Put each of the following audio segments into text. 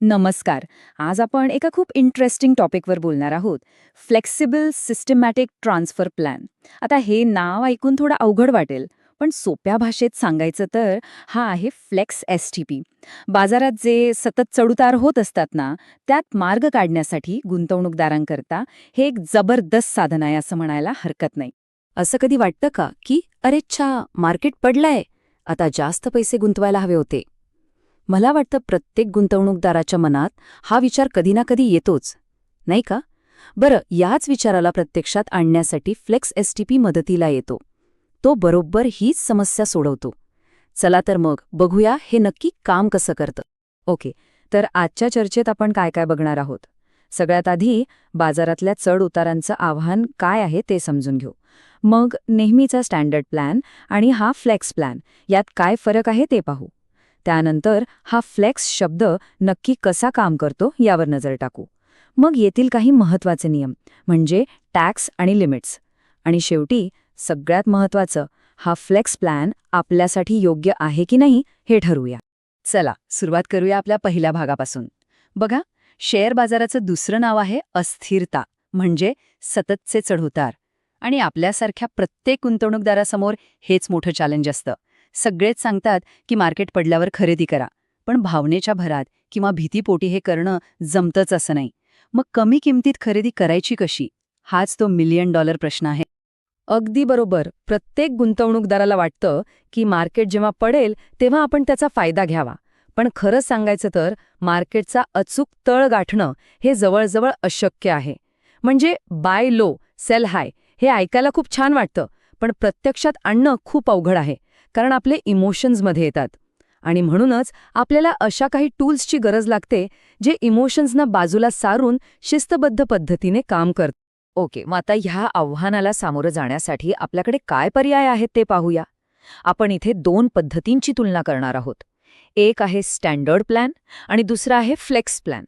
नमस्कार. आज आपण एका खूप इंटरेस्टिंग टॉपिकवर बोलणार आहोत. फ्लेक्सिबल सिस्टमॅटिक ट्रान्सफर प्लॅन आता हे नाव ऐकून थोडं अवघड वाटेल पण सोप्या भाषेत सांगायचं तर हा आहे फ्लेक्स एस टी पी बाजारात जे सतत चढउतार होत असतात ना त्यात मार्ग काढण्यासाठी गुंतवणूकदारांकरता हे एक जबरदस्त साधन आहे असं म्हणायला हरकत नाही. असं कधी वाटतं का की अरे मार्केट पडलंय. आता जास्त पैसे गुंतवायला हवे होते. मला वाटतं प्रत्येक गुंतवणूकदाराच्या मनात हा विचार कधी ना कधी येतोच नाही का? बरं याच विचाराला प्रत्यक्षात आणण्यासाठी फ्लेक्स एसटीपी मदतीला येतो. तो बरोबर हीच समस्या सोडवतो. चला तर मग बघूया हे नक्की काम कसं करतं. ओके तर आजच्या चर्चेत आपण काय काय बघणार आहोत? सगळ्यात आधी बाजारातल्या चढ उतारांचं आव्हान काय आहे ते समजून घेऊ. मग नेहमीचा स्टँडर्ड प्लॅन आणि हा फ्लेक्स प्लॅन यात काय फरक आहे ते पाहू. त्यानंतर हा फ्लेक्स शब्द नक्की कसा काम करतो यावर नजर टाकू. मग येथील काही महत्त्वाचे नियम म्हणजे टॅक्स आणि लिमिट्स. आणि शेवटी सगळ्यात महत्त्वाचं हा फ्लेक्स प्लॅन आपल्यासाठी योग्य आहे की नाही हे ठरवूया. चला सुरुवात करूया आपल्या पहिल्या भागापासून. बघा शेअर बाजाराचं दुसरं नाव आहे अस्थिरता म्हणजे सततचे चढउतार. आणि आपल्यासारख्या प्रत्येक गुंतवणूकदारासमोर हेच मोठं चॅलेंज असतं. सगळेच सांगतात की मार्केट पडल्यावर खरेदी करा पण भावनेच्या भरात किंवा भीतीपोटी हे करणं जमतच असं नाही. मग कमी किमतीत खरेदी करायची कशी? हाच तो मिलियन डॉलर प्रश्न आहे. अगदी बरोबर. प्रत्येक गुंतवणूकदाराला वाटतं की मार्केट जेव्हा पडेल तेव्हा आपण त्याचा फायदा घ्यावा. पण खरं सांगायचं तर मार्केटचा अचूक तळ गाठणं हे जवळजवळ अशक्य आहे. म्हणजे बाय लो सेल हाय हे ऐकायला खूप छान वाटतं पण प्रत्यक्षात आणणं खूप अवघड आहे. कारण आपले इमोशन्समध्ये येतात. आणि म्हणूनच आपल्याला अशा काही टूल्सची गरज लागते जे इमोशन्सना बाजूला सारून शिस्तबद्ध पद्धतीने काम करत ओके मग आता ह्या आव्हानाला सामोरं जाण्यासाठी आपल्याकडे काय पर्याय आहेत ते पाहूया. आपण इथे दोन पद्धतींची तुलना करणार आहोत. एक आहे स्टँडर्ड प्लॅन आणि दुसरा आहे फ्लेक्स प्लॅन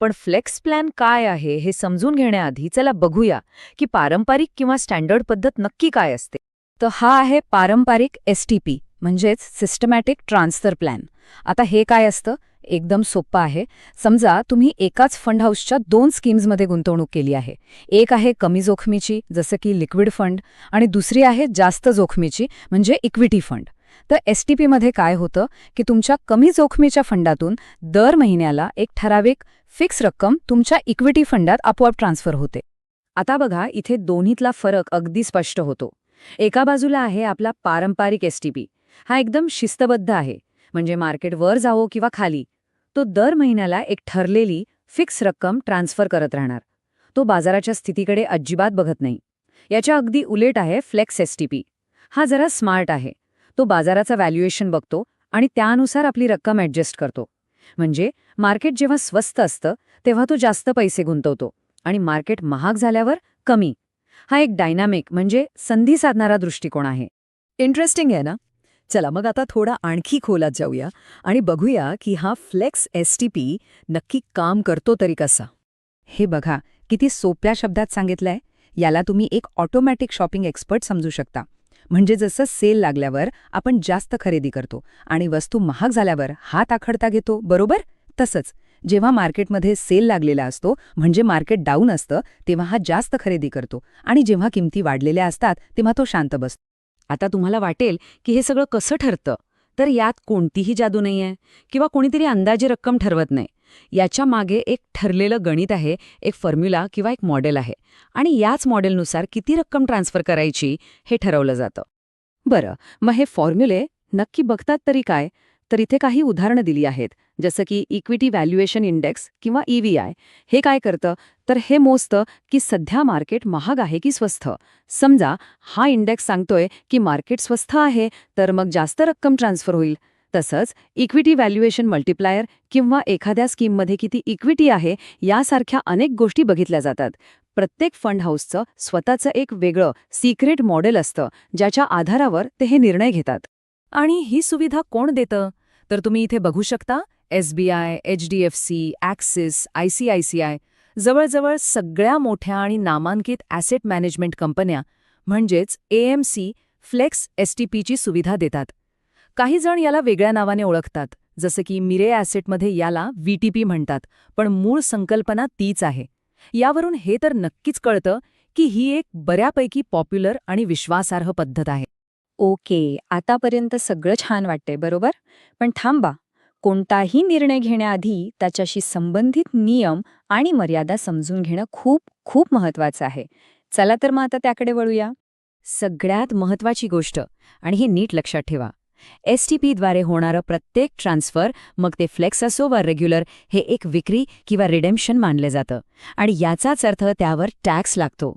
पण फ्लेक्स प्लॅन काय आहे हे समजून घेण्याआधी चला बघूया की पारंपरिक किंवा स्टँडर्ड पद्धत नक्की काय असते. तर हा आहे पारंपरिक एस टी पी म्हणजेच सिस्टमॅटिक ट्रान्सफर प्लॅन आता हे काय असतं? एकदम सोप्पं आहे. समजा तुम्ही एकाच फंड हाऊसच्या दोन स्कीम्समध्ये गुंतवणूक केली आहे. एक आहे कमी जोखमीची जसं की लिक्विड फंड आणि दुसरी आहे जास्त जोखमीची म्हणजे इक्विटी फंड तर एस टी पीमध्ये काय होतं? की तुमच्या कमी जोखमीच्या फंडातून दर महिन्याला एक ठराविक फिक्स रक्कम तुमच्या इक्विटी फंडात आपोआप ट्रान्सफर होते. आता बघा इथे दोन्हीतला फरक अगदी स्पष्ट होतो. एका बाजूला आहे आपला पारंपरिक एस हा एकदम शिस्तबद्ध आहे. म्हणजे मार्केट वर जावो किंवा खाली तो दर महिन्याला एक ठरलेली फिक्स रक्कम ट्रान्सफर करत राहणार. तो बाजाराच्या स्थितीकडे अजिबात बघत नाही. याच्या अगदी उलेट आहे फ्लेक्स एस टी पी हा जरा स्मार्ट आहे. तो बाजाराचा व्हॅल्युएशन बघतो आणि त्यानुसार आपली रक्कम ॲडजस्ट करतो. म्हणजे मार्केट जेव्हा स्वस्त असतं तेव्हा तो जास्त पैसे गुंतवतो आणि मार्केट महाग झाल्यावर कमी. हा एक डायनामिक म्हणजे संधी साधणारा दृष्टिकोन आहे. इंटरेस्टिंग आहे ना? चला मग आता थोडा आणखी खोलात जाऊया आणि बघूया की हा फ्लेक्स एस टी पी नक्की काम करतो तरी कसा. हे बघा किती सोप्या शब्दात सांगितलंय. याला तुम्ही एक ऑटोमॅटिक शॉपिंग एक्सपर्ट समजू शकता. म्हणजे जसं सेल लागल्यावर आपण जास्त खरेदी करतो आणि वस्तू महाग झाल्यावर हात आखडता घेतो बरोबर? तसंच. जेव्हा मार्केटमध्ये सेल लागलेला असतो म्हणजे मार्केट डाऊन असतं तेव्हा हा जास्त खरेदी करतो. आणि जेव्हा किमती वाढलेल्या असतात तेव्हा तो शांत बसतो. आता तुम्हाला वाटेल की हे सगळं कसं ठरतं? तर यात कोणतीही जादू नाहीये. किंवा कोणीतरी अंदाजे रक्कम ठरवत नाही. याच्या मागे एक ठरलेलं गणित आहे एक फॉर्म्युला किंवा एक मॉडेल आहे. आणि याच मॉडेलनुसार किती रक्कम ट्रान्सफर करायची हे ठरवलं जातं. बरं मग हे फॉर्म्युले नक्की बघतात तरी काय? तर इथे काही उदाहरणं दिली आहेत. जसं की इक्विटी व्हॅल्युएशन इंडेक्स किंवा ईव्हीआय हे काय करतं? तर हे मोजतं की सध्या मार्केट महाग आहे की स्वस्त? समजा हा इंडेक्स सांगतोय की मार्केट स्वस्त आहे तर मग जास्त रक्कम ट्रान्सफर होईल. तसंच इक्विटी व्हॅल्युएशन मल्टिप्लायर किंवा एखाद्या स्कीममध्ये किती इक्विटी आहे यासारख्या अनेक गोष्टी बघितल्या जातात. प्रत्येक फंड हाऊसचं स्वतःचं एक वेगळं सिक्रेट मॉडेल असतं ज्याच्या आधारावर ते हे निर्णय घेतात. आणि ही सुविधा कोण देतं? तर तुम्ही इथे बघू शकता SBI H D F C Axis I C I C I जवळजवळ सगळ्या मोठ्या आणि नामांकित ॲसेट मॅनेजमेंट कंपन्या म्हणजेच एएमसी फ्लेक्स एस टी सुविधा देतात. काही जण याला वेगळ्या नावाने ओळखतात जसं की मिरे ॲसेटमध्ये याला व्हीटीपी म्हणतात पण मूळ संकल्पना तीच आहे. यावरून हे तर नक्कीच कळतं की ही एक बऱ्यापैकी पॉप्युलर आणि विश्वासार्ह पद्धत आहे. ओके आतापर्यंत सगळं छान वाटतंय बरोबर? पण थांबा कोणताही निर्णय घेण्याआधी त्याच्याशी संबंधित नियम आणि मर्यादा समजून घेणं खूप खूप महत्वाचं आहे. चला तर मग आता त्याकडे वळूया. सगळ्यात महत्वाची गोष्ट आणि हे नीट लक्षात ठेवा एस टी पीद्वारे होणारं प्रत्येक ट्रान्सफर मग ते फ्लेक्स असो वा रेग्युलर हे एक विक्री किंवा रिडेम्शन मानलं जातं. आणि याचाच अर्थ त्यावर टॅक्स लागतो.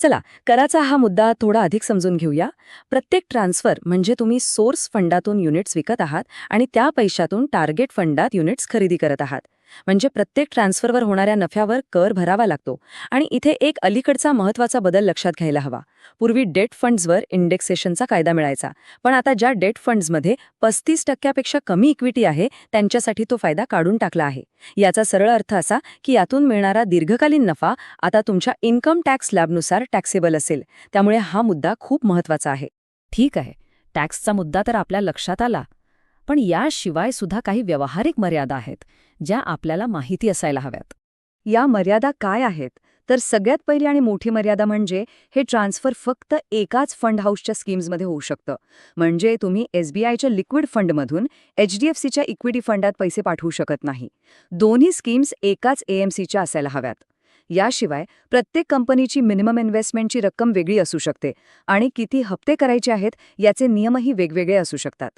चला कराचा हा मुद्दा थोडा अधिक समजून घेऊया. प्रत्येक ट्रान्सफर म्हणजे तुम्ही सोर्स फंडातून युनिट्स विकत आहात आणि त्या पैशातून टार्गेट फंडात युनिट्स खरेदी करत आहात. म्हणजे प्रत्येक ट्रान्सफरवर होणाऱ्या नफ्यावर कर भरावा लागतो आणि इथे एक अलीकडचा महत्त्वाचा बदल लक्षात घ्यायला हवा. पूर्वी डेट फंड्सवर इंडेक्सेशनचा कायदा मिळायचा. पण आता ज्या डेट फंड्समध्ये पस्तीस टक्क्यापेक्षा कमी इक्विटी आहे त्यांच्यासाठी तो फायदा काढून टाकला आहे. याचा सरळ अर्थ असा की यातून मिळणारा दीर्घकालीन नफा आता तुमच्या इन्कम टॅक्स स्लॅबनुसार टॅक्सेबल असेल. त्यामुळे हा मुद्दा खूप महत्त्वाचा आहे. ठीक आहे. टॅक्सचा मुद्दा तर आपल्या लक्षात आला. पण याशिवाय सुद्धा काही व्यावहारिक मर्यादा आहेत ज्या आपल्याला माहिती असायला हव्यात. या मर्यादा काय आहेत? तर सगळ्यात पहिली आणि मोठी मर्यादा म्हणजे हे ट्रान्सफर फक्त एकाच फंड हाऊसच्या स्कीम्समध्ये होऊ शकतं. म्हणजे तुम्ही एसबीआयच्या लिक्विड फंडमधून एचडीएफसीच्या इक्विटी फंडात पैसे पाठवू शकत नाही. दोन्ही स्कीम्स एकाच एएमसीच्या असायला हव्यात. याशिवाय प्रत्येक कंपनीची मिनिमम इन्व्हेस्टमेंटची रक्कम वेगळी असू शकते आणि किती हप्ते करायचे आहेत याचे नियमही वेगवेगळे असू शकतात.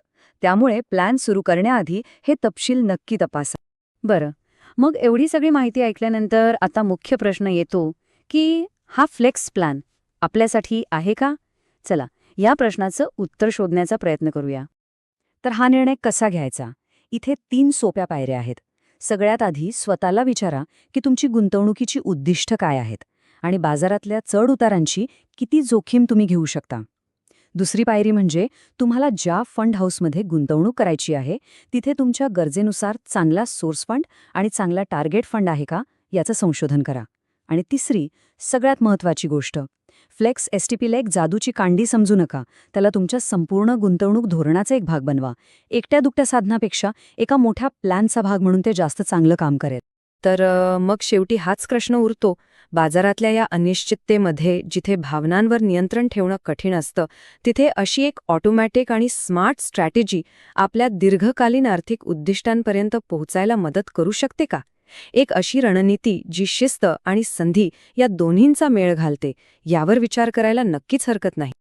त्यामुळे प्लॅन सुरू करण्याआधी हे तपशील नक्की तपासा. बरं. मग एवढी सगळी माहिती ऐकल्यानंतर आता मुख्य प्रश्न येतो की हा फ्लेक्स प्लॅन आपल्यासाठी आहे का? चला या प्रश्नाचं उत्तर शोधण्याचा प्रयत्न करूया. तर हा निर्णय कसा घ्यायचा? इथे तीन सोप्या पायऱ्या आहेत. सगळ्यात आधी स्वतःला विचारा की तुमची गुंतवणुकीची उद्दिष्ट काय आहेत आणि बाजारातल्या चढ उतारांची किती जोखीम तुम्ही घेऊ शकता. दुसरी पायरी म्हणजे तुम्हाला ज्या फंड हाऊसमध्ये गुंतवणूक करायची आहे तिथे तुमच्या गरजेनुसार चांगला सोर्स फंड आणि चांगला टार्गेट फंड आहे का याचं संशोधन करा. आणि तिसरी सगळ्यात महत्वाची गोष्ट फ्लेक्स एसटीपीला एक जादूची कांडी समजू नका त्याला तुमच्या संपूर्ण गुंतवणूक धोरणाचा एक भाग बनवा. एकट्या दुकट्या साधनापेक्षा एका मोठ्या प्लॅनचा भाग म्हणून ते जास्त चांगलं काम करेल. तर मग शेवटी हाच प्रश्न उरतो. बाजारातल्या या अनिश्चिततेमध्ये जिथे भावनांवर नियंत्रण ठेवणं कठीण असतं तिथे अशी एक ऑटोमॅटिक आणि स्मार्ट स्ट्रॅटेजी आपल्या दीर्घकालीन आर्थिक उद्दिष्टांपर्यंत पोहोचायला मदत करू शकते का? एक अशी रणनीती जी शिस्त आणि संधी या दोन्हींचा मेळ घालते यावर विचार करायला नक्कीच हरकत नाही.